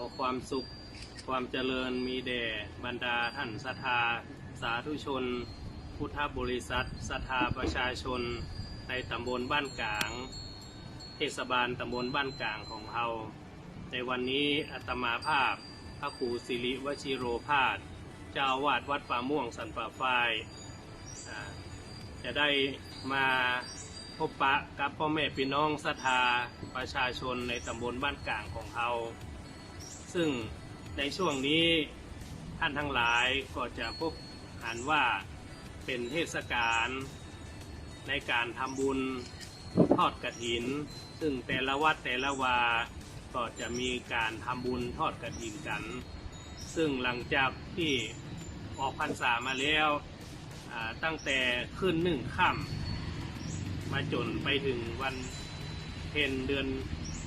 อความสุข ความเจริญมีแด่บรรดาท่านศรัทธา สาธุชน พุทธบริษัทศรัทธาประชาชน ในตำบลบ้านกลาง เทศบาลตำบลบ้านกลางของเราในวันนี้อาตมาภาพ พระครูสิริวชิโรภาสเจ้าอาวาดวัดป่าม่วงสันป่าฝ้ายจะได้มาพบปะกับพ่อแม่พี่น้องศรัทธาประชาชนในตำบลบ้านกลางของเรา ซึ่งในช่วงนี้ท่านทั้งหลายก็จะพบหันว่าเป็นเทศกาลในการทำบุญทอดกระถิน ซึ่งแต่ละวัดแต่ละวาก็จะมีการทำบุญทอดกระถินกัน ซึ่งหลังจากที่ออกพรรษามาแล้วตั้งแต่ขึ้นหนึ่งค่ำมาจนไปถึงวันเพ็ญเดือน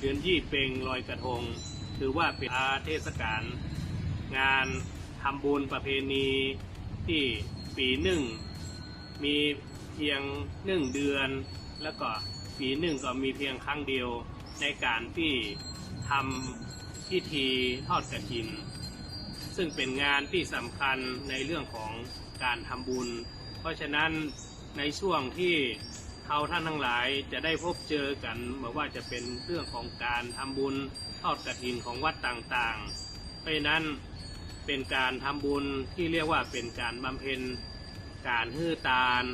เดือนยี่เปงลอยกระทง ถือว่าเป็นอาเทศกาลงานทำบุญประเพณีที่ปีหนึ่ง มีเพียงหนึ่งเดือน แล้วก็ปีหนึ่งก็มีเพียงครั้งเดียวในการที่ทำพิธีทอดกระถิน ซึ่งเป็นงานที่สำคัญในเรื่องของการทำบุญ เพราะฉะนั้นในช่วงที่ เขาท่านทั้งหลายจะได้พบเจอกันไม่ว่าจะเป็นเรื่องของการทำบุญทอดกระถินของวัดต่างๆ เพราะนั้นเป็นการทำบุญที่เรียกว่าเป็นการบำเพ็ญการฮื้อตาล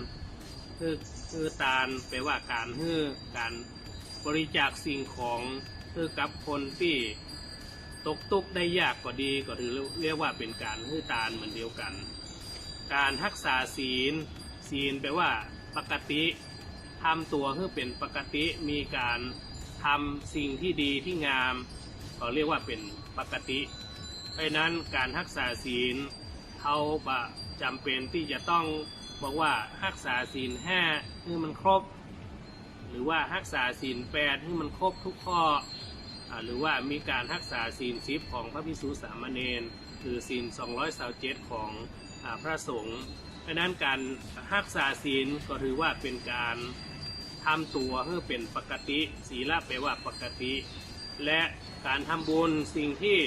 ฮื้อฮื้อตาลแปลว่าการฮื้อการบริจาคสิ่งของฮื้อกับคนที่ตกตุกได้ยากก็ดีก็ถือเรียกว่าเป็นการฮื้อตาลเหมือนเดียวกัน การรักษาศีล ศีลแปลว่าปกติ ทำตัวให้เป็นปกติมีการทำสิ่งที่ดีที่งามก็เรียกว่าเป็นปกติ เพราะนั้นการรักษาศีลเขาบะจำเป็นที่จะต้องบอกว่ารักษาศีลห้าให้มันครบ หรือว่ารักษาศีลแปดให้มันครบทุกข้อ หรือว่ามีการรักษาศีลสิบของพระพิสุสามเณรคือศีล227ของอพระสงฆ์ เพราะนั้นการรักษาศีลก็ถือว่าเป็นการทำตัวให้เป็นปกติศีลแปลว่าปกติ และการทำบุญสิ่งที่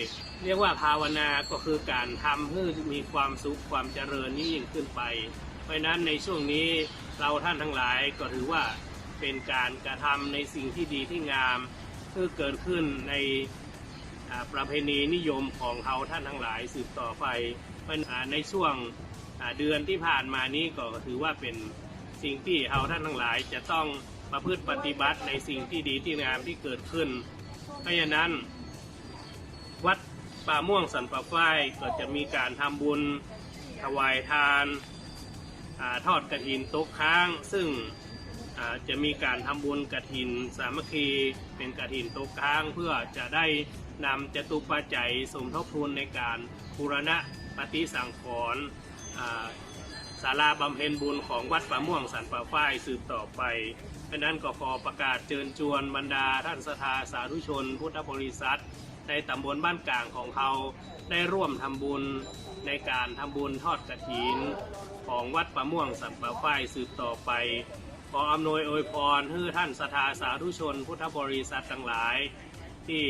เรียกว่าภาวนาก็คือการทำให้มีความสุขความเจริญยิ่งขึ้นไป เพราะนั้นในช่วงนี้เราท่านทั้งหลายก็ถือว่าเป็นการกระทำในสิ่งที่ดีที่งามคือเกิดขึ้นในประเพณีนิยมของเขาท่านทั้งหลายสืบต่อไปในช่วง เดือนที่ผ่านมานี้ก็ถือว่าเป็นสิ่งที่เราท่านทั้งหลายจะต้องประพฤติปฏิบัติในสิ่งที่ดีที่งามที่เกิดขึ้น เพราะฉะนั้น วัดป่าม่วงสันป่าฝ้ายก็จะมีการทำบุญถวายทานอาทอดกระถินต๊ะค้าง ซึ่งจะมีการทำบุญกระถินสามัคคีเป็นกระถินต๊ะค้างเพื่อจะได้นำจตุปัจจัยสมทบทุนในการบูรณะปฏิสังขรณ์ ศาลาบำเพ็ญบุญของวัดป่าม่วงสันป่าฝ้ายสืบต่อไปเพราะนั้นก็ขอประกาศเชิญชวนบรรดาท่านสถาสาธุชน พุทธบริษัท ในตำบลบ้านกลางของเขาได้ร่วมทำบุญในการทำบุญทอดกระถิน ของวัดประม่วงสัมปะฝ้ายสืบต่อไปขออำนวยอวยพรให้ท่านสถาสาธุชน พุทธบริษัททั้งหลาย ที่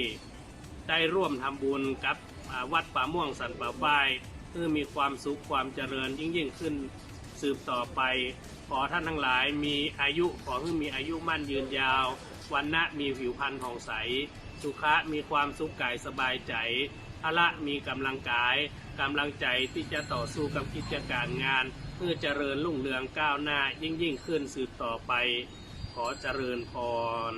ได้ร่วมทำบุญกับวัดป่าม่วงสันป่าฝ้าย เพื่อมีความสุขความเจริญยิ่งยิ่งขึ้นสืบต่อไป ขอท่านทั้งหลายมีอายุขอให้มีอายุมั่นยืนยาว วันนะมีผิวพรรณผ่องใส สุขะมีความสุขกายสบายใจพละมีกำลังกายกำลังใจที่จะต่อสู้กับกิจการงาน เพื่อเจริญรุ่งเรืองก้าวหน้ายิ่งยิ่งขึ้นสืบต่อไป ขอเจริญพร